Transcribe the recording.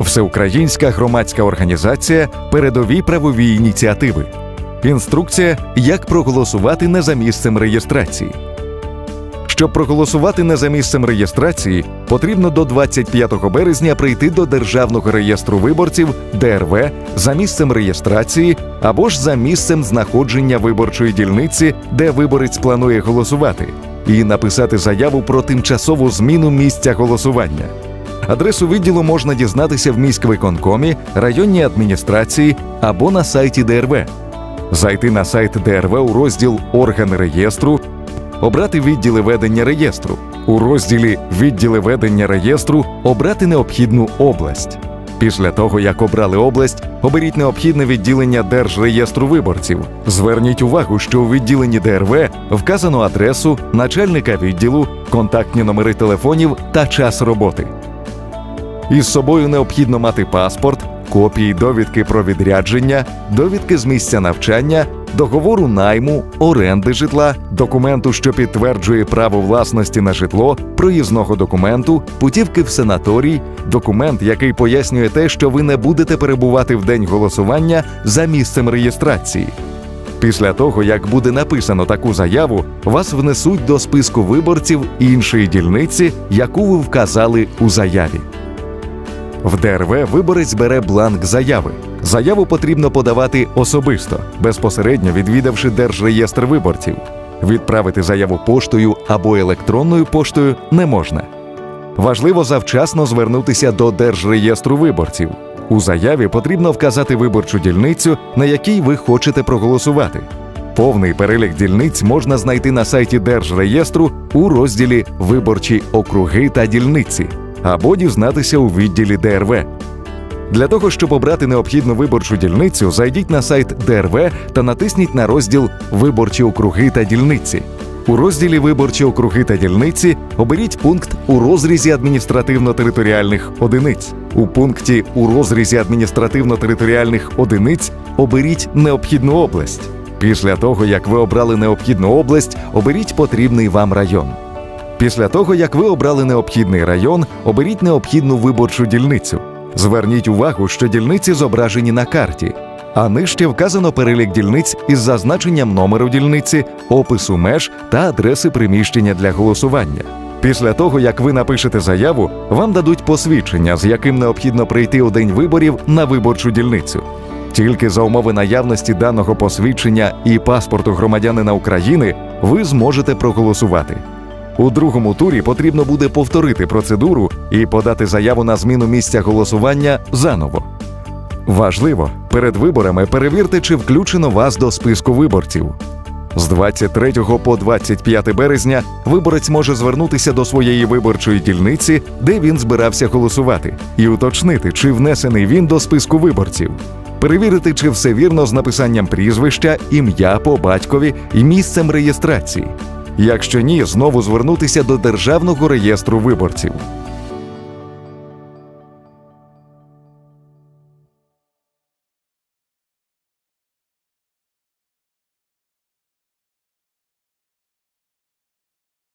Всеукраїнська громадська організація Передові правові ініціативи. Інструкція, як проголосувати не за місцем реєстрації. Щоб проголосувати не за місцем реєстрації, потрібно до 25 березня прийти до Державного реєстру виборців ДРВ за місцем реєстрації або ж за місцем знаходження виборчої дільниці, де виборець планує голосувати, і написати заяву про тимчасову зміну місця голосування. Адресу відділу можна дізнатися в міськвиконкомі, районній адміністрації або на сайті ДРВ. Зайти на сайт ДРВ у розділ Органи реєстру, обрати відділи ведення реєстру. У розділі Відділи ведення реєстру обрати необхідну область. Після того, як обрали область, оберіть необхідне відділення Держреєстру виборців. Зверніть увагу, що у відділенні ДРВ вказано адресу, начальника відділу, контактні номери телефонів та час роботи. Із собою необхідно мати паспорт, копії довідки про відрядження, довідки з місця навчання, договору найму, оренди житла, документу, що підтверджує право власності на житло, проїзного документу, путівки в санаторій, документ, який пояснює те, що ви не будете перебувати в день голосування за місцем реєстрації. Після того, як буде написано таку заяву, вас внесуть до списку виборців іншої дільниці, яку ви вказали у заяві. В ДРВ виборець бере бланк заяви. Заяву потрібно подавати особисто, безпосередньо відвідавши Держреєстр виборців. Відправити заяву поштою або електронною поштою не можна. Важливо завчасно звернутися до Держреєстру виборців. У заяві потрібно вказати виборчу дільницю, на якій ви хочете проголосувати. Повний перелік дільниць можна знайти на сайті Держреєстру у розділі Виборчі округи та дільниці або дізнатися у відділі ДРВ. Для того, щоб обрати необхідну виборчу дільницю, зайдіть на сайт ДРВ та натисніть на розділ Виборчі округи та дільниці. У розділі Виборчі округи та дільниці оберіть пункт у розрізі адміністративно-територіальних одиниць. У пункті у розрізі адміністративно-територіальних одиниць оберіть необхідну область. Після того, як ви обрали необхідну область, оберіть потрібний вам район. Після того, як ви обрали необхідний район, оберіть необхідну виборчу дільницю. Зверніть увагу, що дільниці зображені на карті, а нижче вказано перелік дільниць із зазначенням номеру дільниці, опису меж та адреси приміщення для голосування. Після того, як ви напишете заяву, вам дадуть посвідчення, з яким необхідно прийти у день виборів на виборчу дільницю. Тільки за умови наявності даного посвідчення і паспорту громадянина України ви зможете проголосувати. У другому турі потрібно буде повторити процедуру і подати заяву на зміну місця голосування заново. Важливо, перед виборами перевірте, чи включено вас до списку виборців. З 23 по 25 березня виборець може звернутися до своєї виборчої дільниці, де він збирався голосувати, і уточнити, чи внесений він до списку виборців. Перевірити, чи все вірно з написанням прізвища, ім'я по батькові і місцем реєстрації. Якщо ні, знову звернутися до Державного реєстру виборців.